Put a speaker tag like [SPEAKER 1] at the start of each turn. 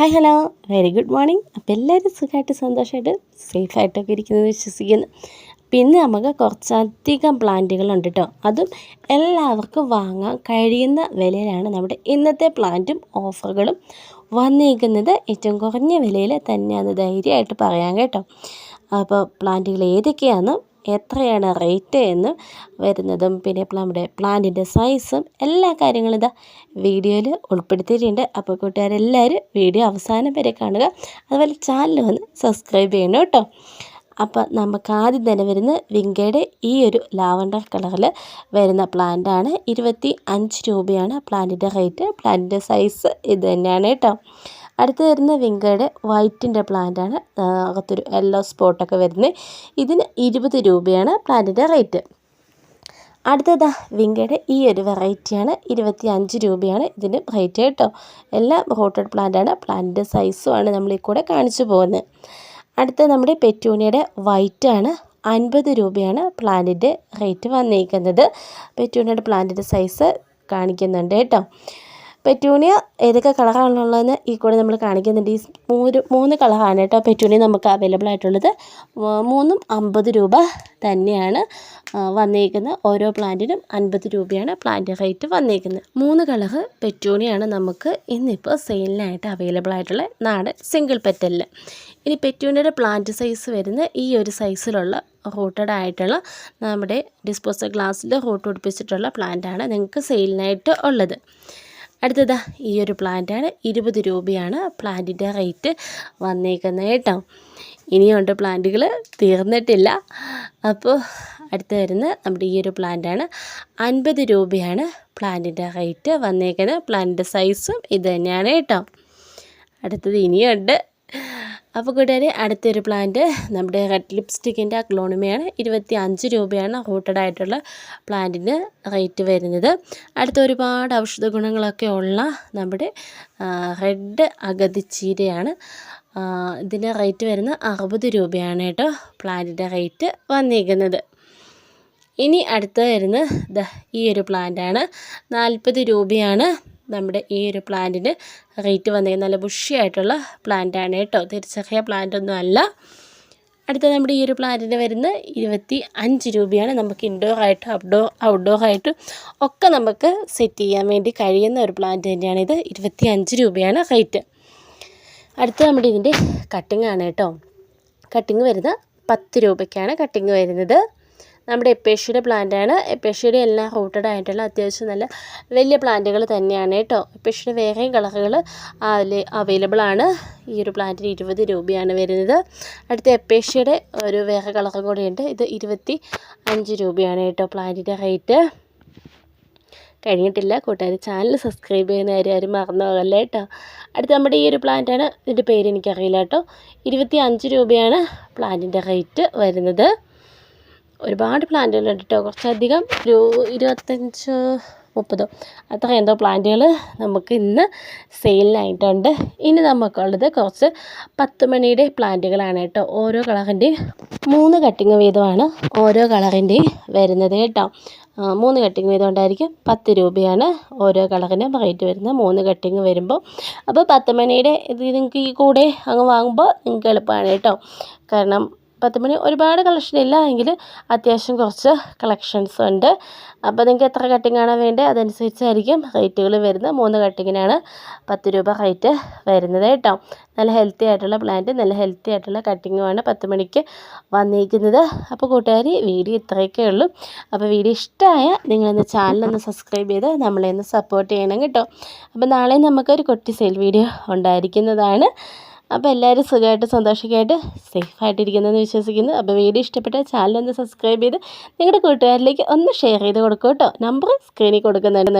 [SPEAKER 1] Hi hello very good morning അപ്പോൾ എല്ലാവരും സുഖമായിട്ട് സന്തോഷമായിട്ട് സേഫായിട്ടൊക്കെ ഇരിക്കുന്നത് വിശ്വസിക്കുന്നു. പിന്നെ നമുക്ക് കുറച്ചധികം പ്ലാന്റുകളുണ്ട് കേട്ടോ അതും എല്ലാവർക്കും വാങ്ങാൻ കഴിയുന്ന വിലയിലാണ് നമ്മുടെ ഇന്നത്തെ പ്ലാന്റും ഓഫറുകളും വന്നിരിക്കുന്നത് ഏറ്റവും കുറഞ്ഞ വിലയിൽ തന്നെയാണ് ധൈര്യമായിട്ട് പറയാം കേട്ടോ. അപ്പോൾ പ്ലാന്റുകൾ ഏതൊക്കെയാണെന്നും എത്രയാണ് റേറ്റ് എന്ന് വരുന്നതും പിന്നെ നമ്മുടെ പ്ലാന്റിന്റെ സൈസും എല്ലാ കാര്യങ്ങളും ഇതാ വീഡിയോയിൽ ഉൾപ്പെടുത്തിയിട്ടുണ്ട്. അപ്പോൾ കൂട്ടുകാരെല്ലാവരും വീഡിയോ അവസാനം വരെ കാണുക. അതുപോലെ ചാനൽ വന്ന് സബ്സ്ക്രൈബ് ചെയ്യണം കേട്ടോ. അപ്പോൾ നമുക്ക് ആദ്യം തന്നെ വരുന്ന വിങ്കയുടെ ഈ ഒരു ലാവണ്ടർ കളറിൽ വരുന്ന പ്ലാന്റാണ് ഇരുപത്തി അഞ്ച് രൂപയാണ് പ്ലാന്റിന്റെ റേറ്റ് പ്ലാന്റിന്റെ സൈസ് ഇത് തന്നെയാണ് കേട്ടോ. അടുത്ത് വരുന്ന വിങ്കയുടെ വൈറ്റിന്റെ പ്ലാന്റാണ് അകത്തൊരു യെല്ലോ സ്പോട്ടൊക്കെ വരുന്നത്. ഇതിന് ഇരുപത് രൂപയാണ് പ്ലാന്റിന്റെ റേറ്റ്. അടുത്തതാ വിങ്കയുടെ ഈ ഒരു വെറൈറ്റിയാണ് ഇരുപത്തി അഞ്ച് രൂപയാണ് ഇതിന് റേറ്റ് കേട്ടോ. എല്ലാം റോട്ടഡ് പ്ലാന്റാണ് പ്ലാന്റിന്റെ സൈസുമാണ് നമ്മൾ ഈ കൂടെ കാണിച്ചു പോകുന്നത്. അടുത്ത നമ്മുടെ പെറ്റൂണിയുടെ വൈറ്റാണ് അൻപത് രൂപയാണ് പ്ലാന്റിന്റെ റേറ്റ് വന്നിരിക്കുന്നത്. പെറ്റൂണിയുടെ പ്ലാന്റിന്റെ സൈസ് കാണിക്കുന്നുണ്ട് കേട്ടോ. പെറ്റൂണിയ ഏതൊക്കെ കളറാണുള്ളതെന്ന് ഈ കൂടെ നമ്മൾ കാണിക്കുന്നുണ്ട്. ഈ മൂന്ന് മൂന്ന് കളറാണ് കേട്ടോ പെറ്റൂണിയ നമുക്ക് അവൈലബിൾ ആയിട്ടുള്ളത്. മൂന്നും അമ്പത് രൂപ തന്നെയാണ് വന്നേക്കുന്നത്. ഓരോ പ്ലാന്റിനും അൻപത് രൂപയാണ് പ്ലാന്റ് റേറ്റ് വന്നേക്കുന്നത്. മൂന്ന് കളറ് പെറ്റൂണിയാണ് നമുക്ക് ഇന്നിപ്പോൾ സെയിലിനായിട്ട് അവൈലബിൾ ആയിട്ടുള്ള നാടൻ സിംഗിൾ പെറ്റലിൽ ഇനി പെറ്റൂണിയുടെ പ്ലാന്റ് സൈസ് വരുന്ന ഈ ഒരു സൈസിലുള്ള റൂട്ടഡ് ആയിട്ടുള്ള നമ്മുടെ ഡിസ്പോസൽ ഗ്ലാസ്സിൽ റൂട്ട് പിടിപ്പിച്ചിട്ടുള്ള പ്ലാന്റാണ് നിങ്ങൾക്ക് സെയിലിനായിട്ട് ഉള്ളത്. അടുത്തത് ഈ ഒരു പ്ലാന്റാണ് ഇരുപത് രൂപയാണ് പ്ലാന്റിന്റെ റേറ്റ് വന്നേക്കുന്നത് കേട്ടോ. ഇനിയുണ്ട് പ്ലാന്റുകൾ തീർന്നിട്ടില്ല. അപ്പോൾ അടുത്ത് വരുന്ന നമ്മുടെ ഈ ഒരു പ്ലാന്റാണ് അൻപത് രൂപയാണ് പ്ലാന്റിന്റെ റേറ്റ് വന്നേക്കുന്നത്. പ്ലാന്റിന്റെ സൈസും ഇത് തന്നെയാണ് കേട്ടോ. അടുത്തത് ഇനിയുണ്ട് അപ്പോൾ കൂട്ടുകാരെ അടുത്തൊരു പ്ലാന്റ് നമ്മുടെ റെഡ് ലിപ്സ്റ്റിക്കിന്റെ അക്ലോണിമയാണ് ഇരുപത്തി അഞ്ച് രൂപയാണ് റൂട്ടഡ് ആയിട്ടുള്ള പ്ലാന്റിന് റേറ്റ് വരുന്നത്. അടുത്ത ഒരുപാട് ഔഷധ ഗുണങ്ങളൊക്കെ ഉള്ള നമ്മുടെ റെഡ് അഗതിച്ചീരയാണ്. ഇതിന്റെ റേറ്റ് വരുന്നത് അറുപത് രൂപയാണ് കേട്ടോ പ്ലാന്റിന്റെ റേറ്റ് വന്നിരിക്കുന്നത്. ഇനി അടുത്ത വരുന്നത് ഈ ഒരു പ്ലാന്റാണ് നാൽപ്പത് രൂപയാണ് നമ്മുടെ ഈ ഒരു പ്ലാന്റിന് റേറ്റ് വന്നേക്കുന്നത് നല്ല ബുഷിയായിട്ടുള്ള പ്ലാന്റാണ് കേട്ടോ. തിരിച്ചറിയ പ്ലാന്റ് ഒന്നും അല്ല അടുത്ത നമ്മുടെ ഈ ഒരു പ്ലാന്റിന് വരുന്ന ഇരുപത്തി അഞ്ച് രൂപയാണ് നമുക്ക് ഇൻഡോർ ആയിട്ടും ഔട്ട്ഡോർ ഔട്ട്ഡോർ ആയിട്ടും ഒക്കെ നമുക്ക് സെറ്റ് ചെയ്യാൻ വേണ്ടി കഴിയുന്ന ഒരു പ്ലാന്റ് തന്നെയാണ് ഇത്. ഇരുപത്തി അഞ്ച് രൂപയാണ് റേറ്റ് അടുത്ത നമ്മുടെ ഇതിന്റെ കട്ടിങ് ആണ് കേട്ടോ. കട്ടിങ് വരുന്ന പത്ത് രൂപയ്ക്കാണ് കട്ടിങ് വരുന്നത്. നമ്മുടെ എപ്പേഷ്യയുടെ പ്ലാന്റാണ് എപ്പേഷ്യയുടെ എല്ലാം റൂട്ടഡ് ആയിട്ടുള്ള അത്യാവശ്യം നല്ല വലിയ പ്ലാന്റുകൾ തന്നെയാണ് കേട്ടോ. എപ്പേഷ്യയുടെ വേറെയും കളറുകൾ അതിൽ അവൈലബിൾ ആണ്. ഈ ഒരു പ്ലാന്റിന് ഇരുപത് രൂപയാണ് വരുന്നത്. അടുത്ത എപ്പേഷ്യയുടെ ഒരു വേറെ കളറും കൂടിയുണ്ട് ഇത് ഇരുപത്തി അഞ്ച് രൂപയാണ് കേട്ടോ പ്ലാന്റിന്റെ റേറ്റ് കഴിഞ്ഞിട്ടില്ല. കൂട്ടുകാർ ചാനൽ സബ്സ്ക്രൈബ് ചെയ്യുന്ന കാര്യം ആരും മറന്നു പോകല്ലേ കേട്ടോ. അടുത്ത നമ്മുടെ ഈ ഒരു പ്ലാന്റാണ് ഇതിന്റെ പേര് എനിക്കറിയില്ല കേട്ടോ. ഇരുപത്തി അഞ്ച് രൂപയാണ് പ്ലാന്റിന്റെ റേറ്റ് വരുന്നത്. ഒരുപാട് പ്ലാന്റുകളുണ്ട് കേട്ടോ കുറച്ചധികം ഒരു ഇരുപത്തഞ്ച് മുപ്പതോ അത്ര എന്തോ പ്ലാന്റുകൾ നമുക്ക് ഇന്ന് സെയിലിനായിട്ടുണ്ട്. ഇനി നമുക്കുള്ളത് കുറച്ച് പത്ത് മണിയുടെ പ്ലാന്റുകളാണ് കേട്ടോ. ഓരോ കളറിന്റെയും മൂന്ന് കട്ടിങ് വീതമാണ് ഓരോ കളറിന്റെയും വരുന്നത് കേട്ടോ. മൂന്ന് കട്ടിങ് വീതം ഉണ്ടായിരിക്കും പത്ത് രൂപയാണ് ഓരോ കളറിനും റേറ്റ് വരുന്നത്. മൂന്ന് കട്ടിങ് വരുമ്പോൾ അപ്പോൾ പത്ത് മണിയുടെ ഇത് നിങ്ങൾക്ക് ഈ കൂടെ അങ്ങ് വാങ്ങുമ്പോൾ നിങ്ങൾക്ക് എളുപ്പമാണ് കേട്ടോ. കാരണം പത്ത് മണി ഒരുപാട് കളക്ഷൻ ഇല്ല എങ്കിൽ അത്യാവശ്യം കുറച്ച് കളക്ഷൻസ് ഉണ്ട്. അപ്പോൾ നിങ്ങൾക്ക് എത്ര കട്ടിങ്ങാണ് വേണ്ടത് അതനുസരിച്ചായിരിക്കും റേറ്റുകൾ വരുന്നത്. മൂന്ന് കട്ടിങ്ങിനാണ് പത്ത് രൂപ റേറ്റ് വരുന്നത് കേട്ടോ. നല്ല ഹെൽത്തി ആയിട്ടുള്ള പ്ലാന്റ് നല്ല ഹെൽത്തി ആയിട്ടുള്ള കട്ടിങ്ങുമാണ് പത്ത് മണിക്ക് വന്നിരിക്കുന്നത്. അപ്പോൾ കൂട്ടുകാർ വീഡിയോ ഇത്രയൊക്കെ ഉള്ളൂ. അപ്പോൾ വീഡിയോ ഇഷ്ടമായ നിങ്ങളൊന്ന് ചാനലൊന്ന് സബ്സ്ക്രൈബ് ചെയ്ത് നമ്മളെ ഒന്ന് സപ്പോർട്ട് ചെയ്യണം കേട്ടോ. അപ്പോൾ നാളെ നമുക്കൊരു കൊട്ടി സെയിൽ വീഡിയോ ഉണ്ടായിരിക്കുന്നതാണ്. അപ്പോൾ എല്ലാവരും സുഖമായിട്ട് സന്തോഷമായിട്ട് സേഫായിട്ടിരിക്കുന്നതെന്ന് വിശ്വസിക്കുന്നു. അപ്പോൾ വീഡിയോ ഇഷ്ടപ്പെട്ട ചാനൽ ഒന്ന് സബ്സ്ക്രൈബ് ചെയ്ത് നിങ്ങളുടെ കൂട്ടുകാരിലേക്ക് ഒന്ന് ഷെയർ ചെയ്ത് കൊടുക്കും കേട്ടോ. നമ്പർ സ്ക്രീനിൽ കൊടുക്കുന്നുണ്ട്.